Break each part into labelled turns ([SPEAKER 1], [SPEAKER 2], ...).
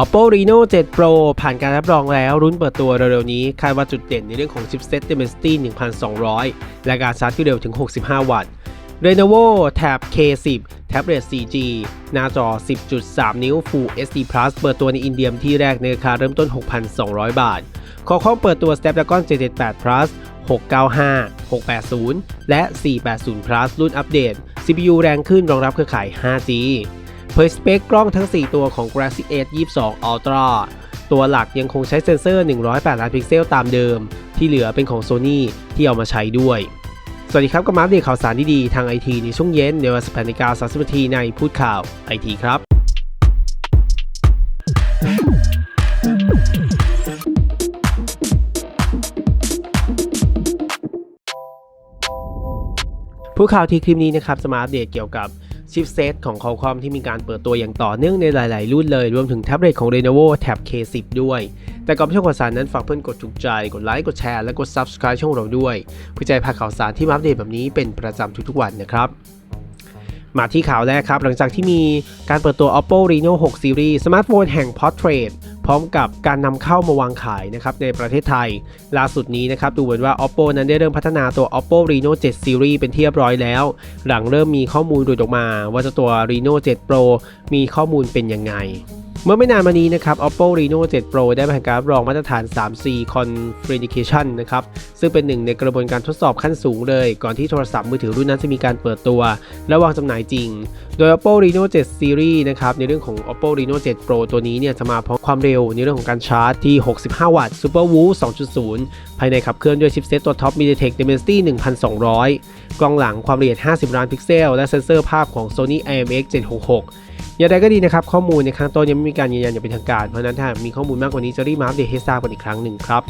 [SPEAKER 1] Oppo Reno 7 Pro ผ่านการรับรองแล้วรุ่นเปิดตัวเร็วๆนี้ คาดว่าจุดเด่นในเรื่องของชิปเซ็ต Dimensity 1200 และการชาร์จที่เร็วถึง 65 วัตต์ Lenovo Tab K10 แท็บเล็ต 4G หน้าจอ 10.3 นิ้ว Full HD Plus เปิดตัวในอินเดียที่แรกในราคาเริ่มต้น 6,200 บาทคอคอมเปิดตัว Snapdragon 778 Plus 695 680 และ 480 Plus รุ่นอัปเดต CPU แรงขึ้นรองรับเครือข่าย 5G เผยสเปคกล้องทั้ง 4 ตัวของ Galaxy S 22 Ultra ตัวหลักยังคงใช้เซ็นเซอร์ 108 ล้านพิกเซลตามเดิม ที่เหลือเป็นของ Sony ที่เอามาใช้ด้วย สวัสดีครับก็มาอัปเดตข่าวสารดีๆทางไอทีในช่วงเย็นในวัน18นาฬิกา30นาทีในพูดข่าวไอทีครับผู้ข่าวทีคลิปนี้นะครับจะมาอัปเดตเกี่ยวกับ ชิปเซตของ Qualcomm ที่มีการเปิดตัวอย่างต่อเนื่องในหลาย ๆ รุ่นเลย รวมถึงแท็บเล็ตของ Lenovo Tab K10 ด้วย แต่ก่อนไปชมข่าวสารนั้นฝากเพื่อนกดถูกใจ กดไลค์กดแชร์และกด Subscribe ช่องเราด้วย เพื่อจะพาข่าวสารที่มาอัปเดตแบบนี้เป็นประจำทุก ๆ วันนะครับมาที่ข่าวแรกครับ หลังจากที่มีการเปิดตัว Oppo Reno 6 Series สมาร์ทโฟนแห่ง Portrait พร้อมกับการนำเข้ามาวางขายนะครับในประเทศไทย ล่าสุดนี้นะครับดูเหมือนว่า Oppo นั้นได้เริ่มพัฒนาตัว Oppo Reno 7 Series เป็นที่เรียบร้อยแล้ว หลังเริ่มมีข้อมูลหลุดออกมา ว่าจ้าตัว Reno 7 Pro มีข้อมูลเป็นยังไงเมื่อไม่นานมานี้นะครับ Oppo Reno 7 Pro ได้ผ่านการรับรองมาตรฐาน 3C Configuration นะครับ ซึ่งเป็นหนึ่งในกระบวนการทดสอบขั้นสูงเลย ก่อนที่โทรศัพท์มือถือรุ่นนั้นจะมีการเปิดตัว และวางจำหน่ายจริง โดย Oppo Reno 7 Series นะครับ ในเรื่องของ Oppo Reno 7 Pro ตัวนี้เนี่ยจะมาพร้อมความเร็วในเรื่องของการชาร์จที่ 65 วัตต์ Super Woo 2.0 ภายในขับเคลื่อนด้วยชิปเซตตัวท็อป MediaTek Dimensity 1200 กล้องหลังความละเอียด 50 ล้านพิกเซล และเซ็นเซอร์ภาพของ Sony IMX 766 อย่างไรก็ดีนะครับ ข้อมูลในข้างต้นยังไม่มีการยืนยันอย่างเป็นทางการ เพราะฉะนั้นถ้ามีข้อมูลมากกว่านี้จะรีบมาอัปเดตให้ทราบกันอีกครั้งหนึ่งครับ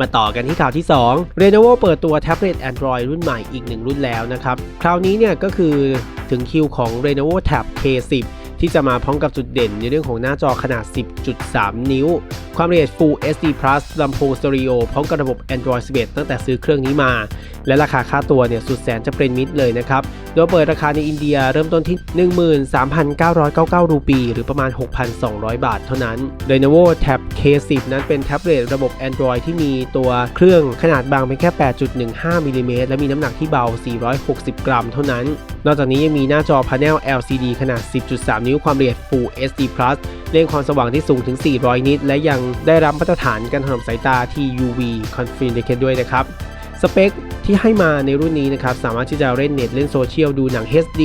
[SPEAKER 1] มาต่อกันที่ข่าวที่ 2 Lenovo เปิดตัวแท็บเล็ต Android รุ่นใหม่อีกหนึ่งรุ่นแล้วนะครับ คราวนี้เนี่ยก็คือถึงคิวของ Lenovo Tab K10 ที่จะมาพร้อมกับจุดเด่นในเรื่องของหน้าจอขนาด 10.3 นิ้วความละเอียด Full HD Plus ลำโพงสเตอริโอพร้อมกับระบบ Android 11 ตั้งแต่ซื้อเครื่องนี้มา และราคาค่าตัวเนี่ยสุดแสนจะเป็นมิตรเลยนะครับ โดยเปิดราคาในอินเดียเริ่มต้นที่ 13,999 รูปี หรือประมาณ 6,200 บาทเท่านั้น Lenovo Tab K10 นั้นเป็นแท็บเล็ตระบบ Android ที่มีตัวเครื่องขนาดบางเพียงแค่ 8.15มิลลิเมตรและมีน้ำหนักที่เบา 460 กรัมเท่านั้น นอกจากนี้ยังมีหน้าจอพาเนล LCD ขนาด 10.3 นิ้วความละเอียด Full HD Plus เร่งความสว่างที่สูงถึง 400 นิตและยังได้รับมาตรฐานการถนอมสายตาที่ UV Confidential ด้วยนะครับ สเปคที่ให้มาในรุ่นนี้นะครับ สามารถที่จะเล่นเน็ตเล่นโซเชียลดูหนัง HD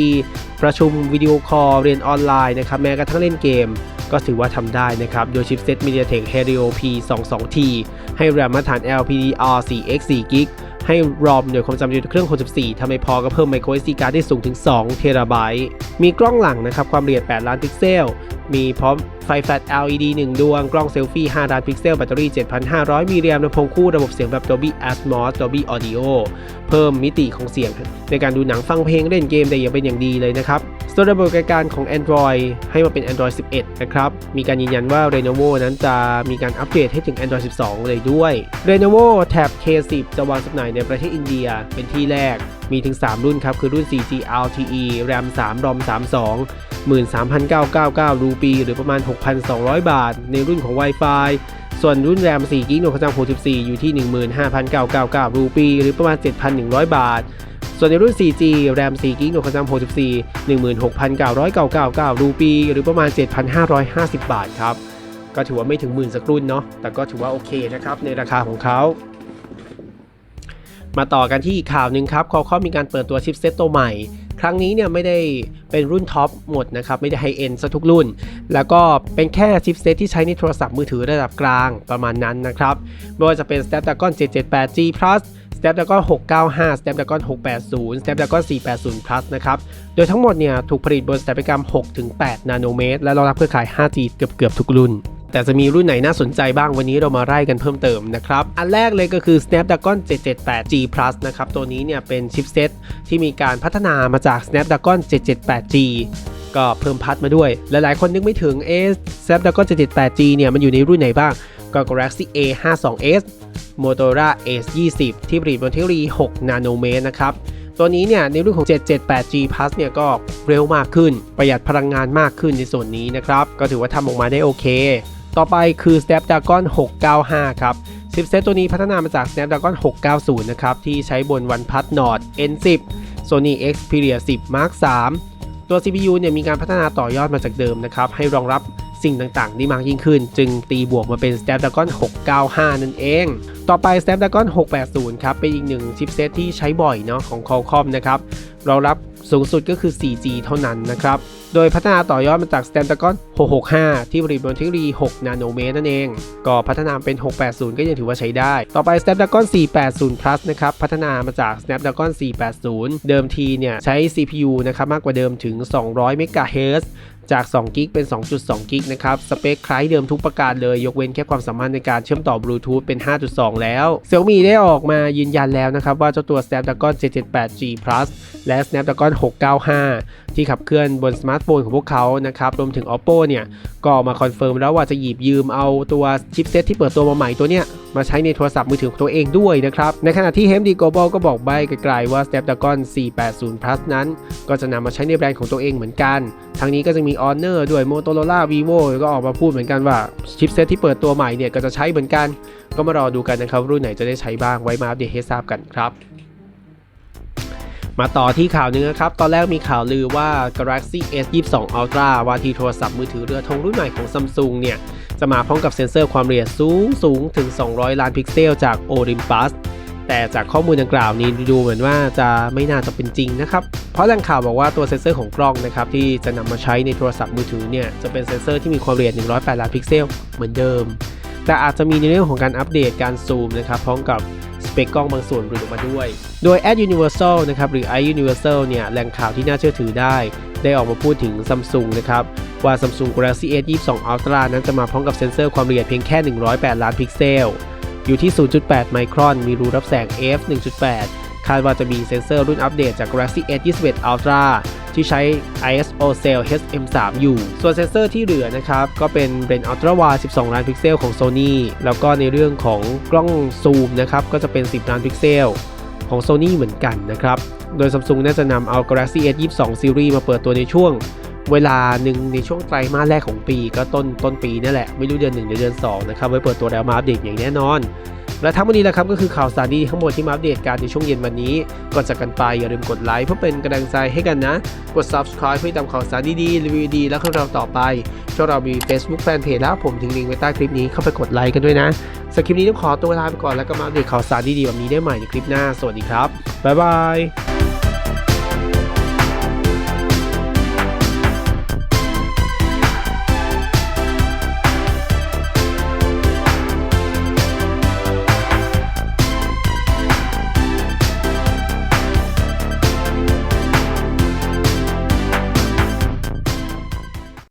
[SPEAKER 1] ประชุมวิดีโอคอลเรียนออนไลน์นะครับ แม้กระทั่งเล่นเกม ก็ถือว่าทำได้นะครับ โดยชิปเซ็ต MediaTek Helio P22T ให้แรมมาตรฐาน LPDDR4X 4 g b ให้ ROM หน่วยความจำอยู่เครื่อง 64ทำให้พอก็เพิ่ม micro SD card ได้สูงถึง2 t b มีกล้องหลังนะครับ ความละเอียด 8 ล้านพิกเซล มีพร้อมไฟแฟลช LED 1 ดวง กล้องเซลฟี่ 5 ล้านพิกเซล แบตเตอรี่ 7,500 มิลลิแอมป์ลำโพงคู่ระบบเสียงแบบ Dolby Atmos Dolby Audio เพิ่มมิติของเสียง ในการดูหนังฟังเพลงเล่นเกมได้อย่างเป็นอย่างดีเลยนะครับ ส่วนระบบการของ Android ให้มาเป็น Android 11 นะครับ มีการยืนยันว่า Lenovo นั้นจะมีการอัปเกรดให้ถึง Android 12 เลยด้วย Lenovo Tab K10 จะวางจำหน่ายในประเทศอินเดียเป็นที่แรก มีถึง 3 รุ่นครับ คือรุ่น 4G LTE RAM 3 ROM 32 13,999 รูปี หรือประมาณ 6,200 บาท ในรุ่นของ Wi-Fi ส่วนรุ่น RAM 4 g b หน่วยความจำ64 อยู่ที่ 15,999 รูปี หรือประมาณ 7,100 บาท ส่วนในรุ่น 4G RAM 4 g b หน่วยความจำ64 16,999รูปี หรือประมาณ 7,550 บาทครับ ก็ถือว่าไม่ถึงหมื่นสักรุ่นเนาะ แต่ก็ถือว่าโอเคนะครับ ในราคาของเขามาต่อกันที่อีกข่าวหนึ่งครับเขาเขามีการเปิดตัวชิปเซตตัวใหม่ ครั้งนี้เนี่ยไม่ได้เป็นรุ่นท็อปหมดนะครับ ไม่ได้ไฮเอ็นซะทุกรุ่น แล้วก็เป็นแค่ชิปเซตที่ใช้ในโทรศัพท์มือถือระดับกลางประมาณนั้นนะครับ ไม่ว่าจะเป็น Snapdragon 778G Plus Snapdragon 695 Snapdragon 680 Snapdragon 480 Plus นะครับ โดยทั้งหมดเนี่ยถูกผลิตบน Snapdragon 6-8 นาโนเมตร และรองรับเครือข่าย 5G เกือบๆทุกรุ่น แต่จะมีรุ่นไหนน่าสนใจบ้างวันนี้เรามาไล่กันเพิ่มเติมนะครับ อันแรกเลยก็คือ Snapdragon 778G Plus นะครับ ตัวนี้เนี่ยเป็นชิปเซตที่มีการพัฒนามาจาก Snapdragon 778G ก็เพิ่มพัดมาด้วย หลายๆ คนนึกไม่ถึงเอ Snapdragon 778G เนี่ยมันอยู่ในรุ่นไหนบ้าง ก็ Galaxy A 52s Motorola Ace 20ที่ผลิตบนเทคโนโลยี 6 นาโนเมตรนะครับ ตัวนี้เนี่ยในรุ่นของ 778G Plus เนี่ยก็เร็วมากขึ้น ประหยัดพลังงานมากขึ้นในส่วนนี้นะครับ ก็ถือว่าทำออกมาได้โอเค ต่อไปคือ Snapdragon 695 ครับชิปเซตตัวนี้พัฒนามาจาก Snapdragon 690 นะครับ ที่ใช้บน OnePlus Nord N10 Sony Xperia 10 Mark III ตัว CPU เนี่ยมีการพัฒนาต่อยอดมาจากเดิมนะครับ ให้รองรับ สิ่งต่างๆได้มากยิ่งขึ้น จึงตีบวกมาเป็น Snapdragon 695 นั่นเอง ต่อไป Snapdragon 680 ครับ เป็นอีกหนึ่งชิปเซตที่ใช้บ่อยเนาะของ Qualcomm นะครับรองรับ สูงสุดก็คือ 4G เท่านั้นนะครับ โดยพัฒนาต่อยอดมาจาก Snapdragon 665 ที่ผลิตบนเทคโนโลยี 6 นาโนเมตรนั่นเอง ก็พัฒนาเป็น 680 ก็ยังถือว่าใช้ได้ ต่อไป Snapdragon 480 plus นะครับ พัฒนามาจาก Snapdragon 480 เดิมทีเนี่ยใช้ CPU นะครับมากกว่าเดิมถึง 200 MHz จาก2กิกเป็น 2.2กิกนะครับ สเปคคล้ายเดิมทุกประการเลย ยกเว้นแค่ความสามารถในการเชื่อมต่อบลูทูธเป็น 5.2 แล้ว Xiaomi ได้ออกมายืนยันแล้วนะครับ ว่าเจ้าตัว Snapdragon 778G Plus และ Snapdragon 695 ที่ขับเคลื่อนบนสมาร์ทโฟนของพวกเขานะครับ รวมถึง Oppo เนี่ย ก็ออกมาคอนเฟิร์มแล้วว่าจะหยิบยืมเอาตัวชิปเซตที่เปิดตัวมาใหม่ตัวเนี้ย มาใช้ในโทรศัพท์มือถือของตัวเองด้วยนะครับ ในขณะที่ HMD Global ก็บอกใบไกลๆว่า Snapdragon 480 Plus นั้น ก็จะนำมาใช้ในแบรนด์ของตัวเองเหมือนกัน ทางนี้ก็จะมี Honor ด้วย Motorola Vivo ก็ออกมาพูดเหมือนกันว่าชิปเซตที่เปิดตัวใหม่เนี่ยก็จะใช้เหมือนกัน ก็มารอดูกันนะครับรุ่นไหนจะได้ใช้บ้างไว้มาอัปเดตให้ทราบกันครับ มาต่อที่ข่าวหนึงนะครับ ตอนแรกมีข่าวลือว่า Galaxy S 22 Ultra ว่าที่โทรศัพท์มือถือเรือธงรุ่นใหม่ของ Samsung เนี่ย จะมาพร้อมกับเซ็นเซอร์ความละเอียดสูงสูงถึง 200 ล้านพิกเซลจาก Olympus แต่จากข้อมูลดังกล่าวนี้ดูเหมือนว่าจะไม่น่าจะเป็นจริงนะครับ เพราะแหล่งข่าวบอกว่าตัวเซ็นเซอร์ของกล้องนะครับที่จะนำมาใช้ในโทรศัพท์มือถือเนี่ยจะเป็นเซ็นเซอร์ที่มีความละเอียด 108 ล้านพิกเซลเหมือนเดิม แต่อาจจะมีในเรื่องของการอัปเดตการซูมนะครับพร้อมกับ เปคกล้องบางส่วนหลุดออกมาด้วย โดย Ad Universal นะครับหรือ iUniversal เนี่ยแหล่งข่าวที่น่าเชื่อถือได้ ได้ออกมาพูดถึง Samsung นะครับว่า Samsung Galaxy S 22 Ultra นั้นจะมาพร้อมกับเซ็นเซอร์ความละเอียดเพียงแค่ 108 ล้านพิกเซล อยู่ที่ 0.8 ไมครอน มีรูรับแสง f 1.8 คาดว่าจะมีเซ็นเซอร์รุ่นอัปเดตจาก Galaxy S 21 Ultra ที่ใช้ ISO Cell HM3 อยู่ ส่วนเซนเซอร์ที่เหลือนะครับก็เป็นเลนส์ Ultra Wide 12 ล้านพิกเซลของ Sony แล้วก็ในเรื่องของกล้องซูมนะครับก็จะเป็น 10 ล้านพิกเซลของ Sony เหมือนกันนะครับ โดย Samsung น่าจะนำเอา Galaxy S 22 Series มาเปิดตัวในช่วงเวลาหนึ่งในช่วงไตรมาสแรกของปีก็ต้นต้นปีนี่แหละ ไม่รู้เดือน 1 หรือเดือน 2 นะครับ ไว้เปิดตัวแล้วมาอัปเดตอย่างแน่นอน และทั้งหมดนี้แหละครับก็คือข่าวสารดีทั้งหมดที่มาอัปเดตการในช่วงเย็นวันนี้ ก่อนจากกันไปอย่าลืมกดไลค์เพื่อเป็นกำลังใจให้กันนะ กด subscribe เพื่อติดตามข่าวสารดีๆรีวิวดีและข่าวเราต่อไปช่องเรามี Facebook Fanpage แล้วผมทิ้งลิงก์ไว้ใต้คลิปนี้เข้าไปกดไลค์กันด้วยนะสำหรับคลิปนี้ต้องขอตัวลาไปก่อนแล้วก็มาอัปเดตข่าวสารดีๆแบบนี้ได้ใหม่ในคลิปหน้าสวัสดีครับบ๊ายบาย